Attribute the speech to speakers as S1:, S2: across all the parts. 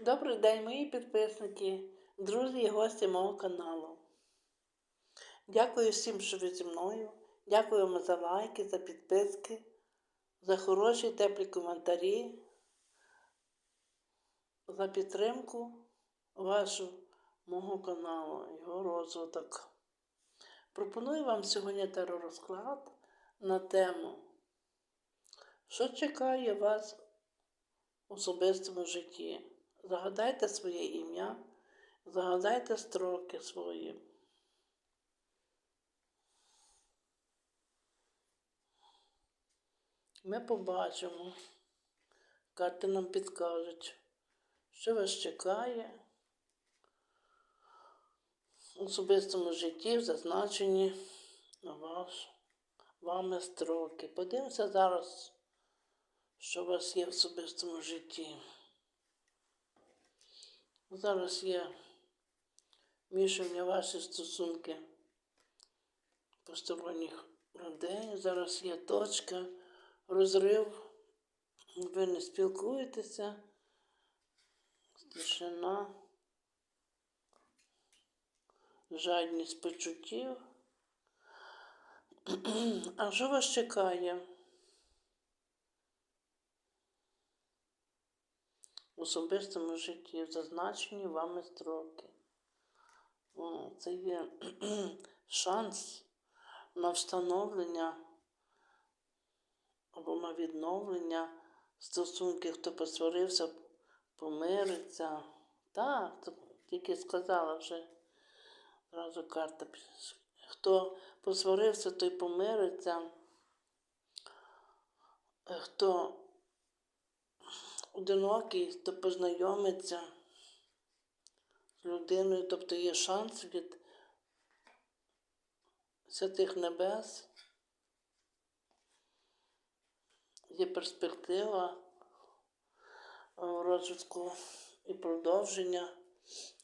S1: Добрий день, мої підписники, друзі і гості мого каналу. Дякую всім, що ви зі мною. Дякую вам за лайки, за підписки, за хороші теплі коментарі, за підтримку вашу мого каналу, його розвиток. Пропоную вам сьогодні теророзклад на тему, що чекає вас в особистому житті. Загадайте своє ім'я, загадайте строки свої. Ми побачимо, карти нам підкажуть, що вас чекає в особистому житті, в зазначенні на ваш, вами строки. Подивимося зараз, що у вас є в особистому житті. Зараз є мішання ваші стосунки посторонніх людей. Зараз є точка, розрив, ви не спілкуєтеся, тишина, жадність почуттів. А що вас чекає? В особистому житті, в зазначені вами строки. Це є шанс на встановлення або на відновлення стосунків, хто посварився, помириться. Так, тільки сказала вже одразу карта. Хто посварився, той помириться. Хто одинокий, то познайомиться з людиною, тобто є шанс від святих небес, є перспектива розвитку і продовження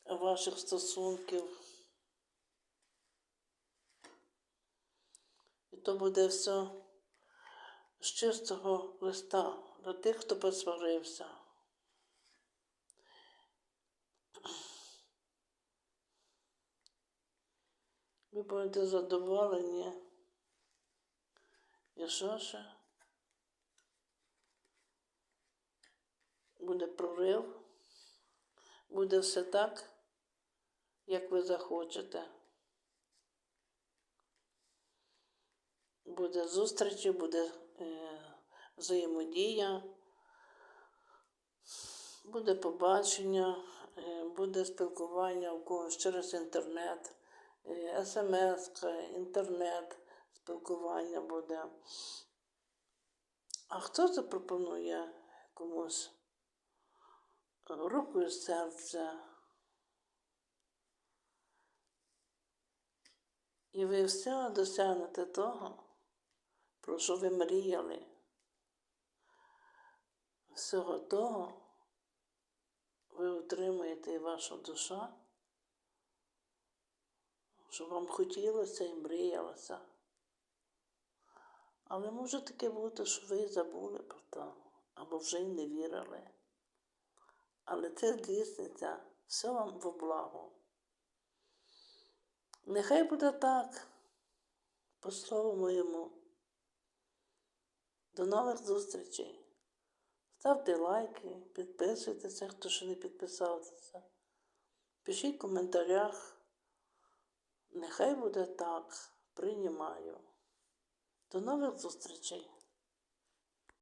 S1: ваших стосунків. І то буде все з чистого листа до тих, хто посварився. Ви будете задоволені. І що ще? Буде прорив, буде все так, як ви захочете. Буде зустрічі, буде. Е взаємодія, буде побачення, е, буде спілкування у когось через інтернет, е, смс, інтернет, спілкування буде. А хто запропонує комусь руку і серце? І ви все досягнете того, про що ви мріяли всього того ви отримаєте і ваша душа, що вам хотілося і мріялося. Але може таке бути, що ви забули про те, або вже й не вірили. Але це здійсниться все вам в благо. Нехай буде так, по слову моєму. До нових зустрічей. Ставте лайки, підписуйтеся, хто ще не підписався. Пишіть в коментарях. Нехай буде так. Приймаю. До нових зустрічей!